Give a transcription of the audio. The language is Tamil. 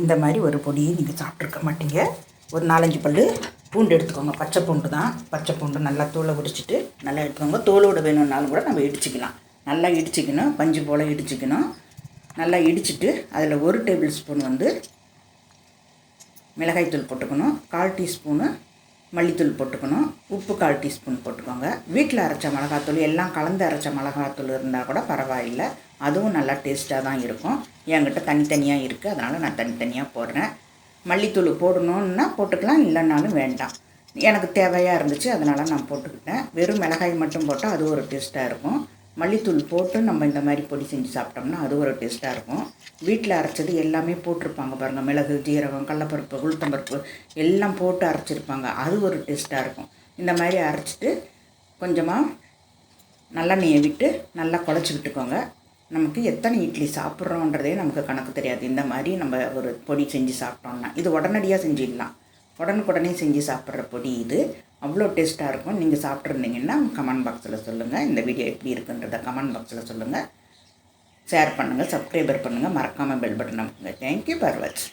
இந்த மாதிரி ஒரு பொடியை நீங்கள் சாப்பிட்ருக்க மாட்டீங்க. ஒரு நாலஞ்சு பல் பூண்டு எடுத்துக்கோங்க. பச்சை பூண்டு தான். பச்சை பூண்டு நல்லா தோலை உரிச்சிட்டு நல்லா எடுத்துக்கோங்க. தோலோட வேணும்னாலும் கூட நம்ம இடிச்சிக்கலாம். நல்லா இடிச்சிக்கணும். பஞ்சு போல் இடிச்சிக்கணும். நல்லா இடிச்சிட்டு அதில் ஒரு டேபிள் ஸ்பூன் வந்து மிளகாய்த்தூள் போட்டுக்கணும். கால் டீஸ்பூனு மல்லித்தூள் போட்டுக்கணும். உப்பு கால் டீஸ்பூன் போட்டுக்கோங்க. வீட்டில் அரைச்ச மிளகாத்தூள் எல்லாம் கலந்து அரைச்ச மிளகாத்தூள் இருந்தால் கூட பரவாயில்லை. அதுவும் நல்லா டேஸ்ட்டாக தான் இருக்கும். என்கிட்ட தனித்தனியாக இருக்குது அதனால் நான் தனித்தனியாக போடுறேன். மல்லித்தூள் போடணுன்னா போட்டுக்கலாம் இல்லைன்னாலும் வேண்டாம். எனக்கு தேவையாக இருந்துச்சு அதனால் நான் போட்டுக்கிட்டேன். வெறும் மிளகாய் மட்டும் போட்டால் அது ஒரு டேஸ்ட்டாக இருக்கும். மல்லித்தூள் போட்டு நம்ம இந்த மாதிரி பொடி செஞ்சு சாப்பிட்டோம்னா அது ஒரு டேஸ்ட்டாக இருக்கும். வீட்டில் அரைச்சது எல்லாமே போட்டிருப்பாங்க பாருங்கள் மிளகு ஜீரகம் கடலப்பருப்பு உளுத்தம்பருப்பு எல்லாம் போட்டு அரைச்சிருப்பாங்க. அது ஒரு டேஸ்ட்டாக இருக்கும். இந்த மாதிரி அரைச்சிட்டு கொஞ்சமாக நல்லெண்ணெயை விட்டு நல்லா குழச்சி விட்டுக்கோங்க நமக்கு எத்தனை இட்லி சாப்பிட்றோன்றதே நமக்கு கணக்கு தெரியாது. இந்த மாதிரி நம்ம ஒரு பொடி செஞ்சு சாப்பிட்டோம்னா இது உடனடியாக செஞ்சிடலாம். உடனுக்குடனே செஞ்சு சாப்பிட்ற பொடி இது. அவ்வளோ டேஸ்ட்டாக இருக்கும். நீங்கள் சாப்பிட்ருந்தீங்கன்னா கமெண்ட் பாக்ஸில் சொல்லுங்கள் இந்த வீடியோ எப்படி இருக்குன்றத கமெண்ட் பாக்ஸில் சொல்லுங்கள் ஷேர் பண்ணுங்கள் சப்ஸ்கிரைபர் பண்ணுங்கள் மறக்காமல் bell button அமுக்குங்க. Thank you for watch